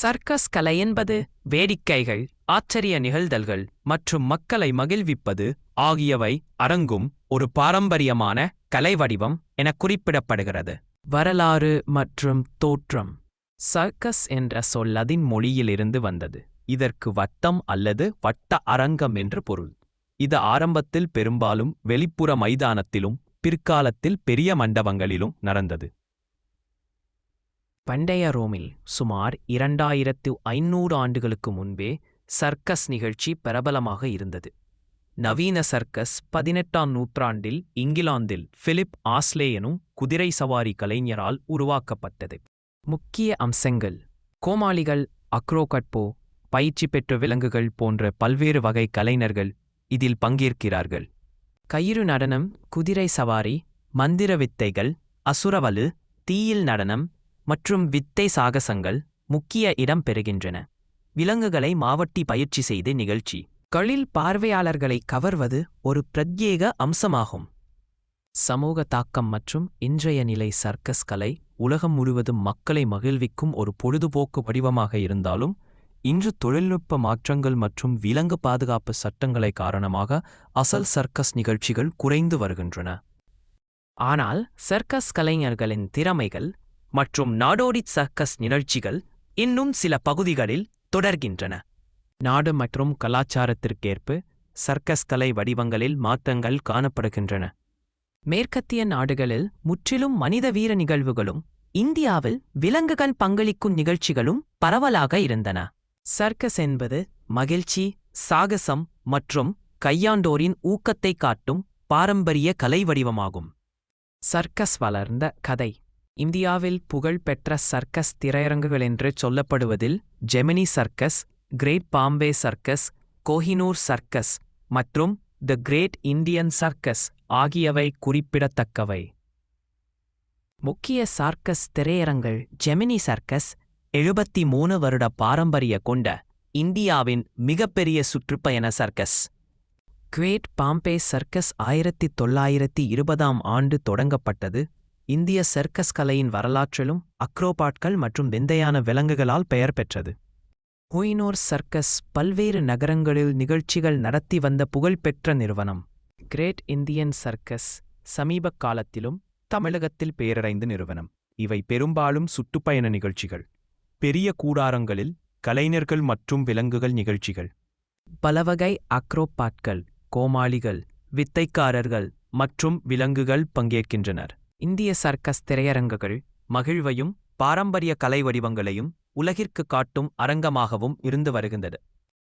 Circus கலை என்பது வேடிக்கைகள் ஆச்சரிய நிகழ்தல்கள் மற்றும் மக்களை மகிழ்விப்பது ஆகியவை அடங்கும் ஒரு பாரம்பரியமான கலை வடிவம் என குறிப்பிடப்படுகிறது. வரலாறு மற்றும் தோற்றம். சர்க்கஸ் என்ற சொல்லதின் மொழியிலிருந்து வந்தது. இதற்கு வட்டம் அல்லது வட்ட அரங்கம் என்று பொருள். இது ஆரம்பத்தில் பெரும்பாலும் வெளிப்புற மைதானத்திலும் பிற்காலத்தில் பெரிய மண்டபங்களிலும் நடந்தது. பண்டைய ரோமில் சுமார் இரண்டாயிரத்து ஐநூறு ஆண்டுகளுக்கு முன்பே சர்க்கஸ் நிகழ்ச்சி பிரபலமாக இருந்தது. நவீன சர்க்கஸ் பதினெட்டாம் நூற்றாண்டில் இங்கிலாந்தில் பிலிப் ஆஸ்லே எனும் குதிரை சவாரி கலைஞரால் உருவாக்கப்பட்டது. முக்கிய அம்சங்கள். கோமாளிகள் அக்ரோகட்போ பயிற்சி பெற்ற விலங்குகள் போன்ற பல்வேறு வகை கலைஞர்கள் இதில் பங்கேற்கிறார்கள். கயிறு நடனம் குதிரை சவாரி மந்திர வித்தைகள் அசுரவலு தீயில் நடனம் மற்றும் வித்தை சாகசங்கள் முக்கிய இடம் பெறுகின்றன. விலங்குகளை மாவட்டி பயிற்சி செய்து நிகழ்ச்சி. களில் பார்வையாளர்களை கவர்வது ஒரு பிரத்யேக அம்சமாகும். சமூக தாக்கம் மற்றும் இன்றைய நிலை சர்க்கஸ் கலை உலகம் முழுவதும் மக்களை மகிழ்விக்கும் ஒரு பொழுதுபோக்கு வடிவமாக இருந்தாலும் இன்று தொழில்நுட்ப மாற்றங்கள் மற்றும் விலங்கு பாதுகாப்பு சட்டங்களை காரணமாக அசல் சர்க்கஸ் நிகழ்ச்சிகள் குறைந்து வருகின்றன. ஆனால் சர்க்கஸ் கலைஞர்களின் திறமைகள் மற்றும் நாடோடி சர்க்கஸ் நிகழ்ச்சிகள் இன்னும் சில பகுதிகளில் தொடர்கின்றன. நாடு மற்றும் கலாச்சாரத்திற்கேற்ப சர்க்கஸ் கலை வடிவங்களில் மாற்றங்கள் காணப்படுகின்றன. மேற்கத்திய நாடுகளில் முற்றிலும் மனித வீர நிகழ்வுகளும் இந்தியாவில் விலங்குகள் பங்களிக்கும் நிகழ்ச்சிகளும் பரவலாக இருந்தன. சர்க்கஸ் என்பது மகிழ்ச்சி சாகசம் மற்றும் கையாண்டோரின் ஊக்கத்தை காட்டும் பாரம்பரிய கலை வடிவமாகும். சர்க்கஸ் வளர்ந்த கதை. இந்தியாவில் புகழ்பெற்ற சர்க்கஸ் திரையரங்குகள் என்று சொல்லப்படுவதில் Gemini circus great Bombay circus Kohinoor circus மற்றும் தி கிரேட் இந்தியன் சர்க்கஸ் ஆகியவை குறிப்பிடத்தக்கவை. முக்கிய சர்க்கஸ் திரையரங்கள் ஜெமினி சர்க்கஸ் எழுபத்தி மூணு வருட பாரம்பரிய கொண்ட இந்தியாவின் மிகப்பெரிய சுற்றுப்பயண சர்க்கஸ். கிரேட் பாம்பே சர்க்கஸ் ஆயிரத்தி தொள்ளாயிரத்தி இருபதாம் ஆண்டு தொடங்கப்பட்டது இந்திய சர்க்கஸ் கலையின் வரலாற்றிலும் அக்ரோபாட்கள் மற்றும் விந்தையான விலங்குகளால் பெயர் பெற்றது. ஹுயினோர் சர்க்கஸ் பல்வேறு நகரங்களில் நிகழ்ச்சிகள் நடத்தி வந்த புகழ்பெற்ற நிறுவனம். கிரேட் இந்தியன் சர்க்கஸ் சமீப காலத்திலும் தமிழகத்தில் பெயரடைந்த நிறுவனம். இவை பெரும்பாலும் சுற்றுப்பயண நிகழ்ச்சிகள். பெரிய கூடாரங்களில் கலைஞர்கள் மற்றும் விலங்குகள் நிகழ்ச்சிகள். பலவகை அக்ரோபாட்கள் கோமாளிகள் வித்தைக்காரர்கள் மற்றும் விலங்குகள் பங்கேற்கின்றனர். இந்திய சர்க்கஸ் திரையரங்குகள் மகிழ்வையும் பாரம்பரிய கலை வடிவங்களையும் உலகிற்கு காட்டும் அரங்கமாகவும் இருந்து வருகின்றது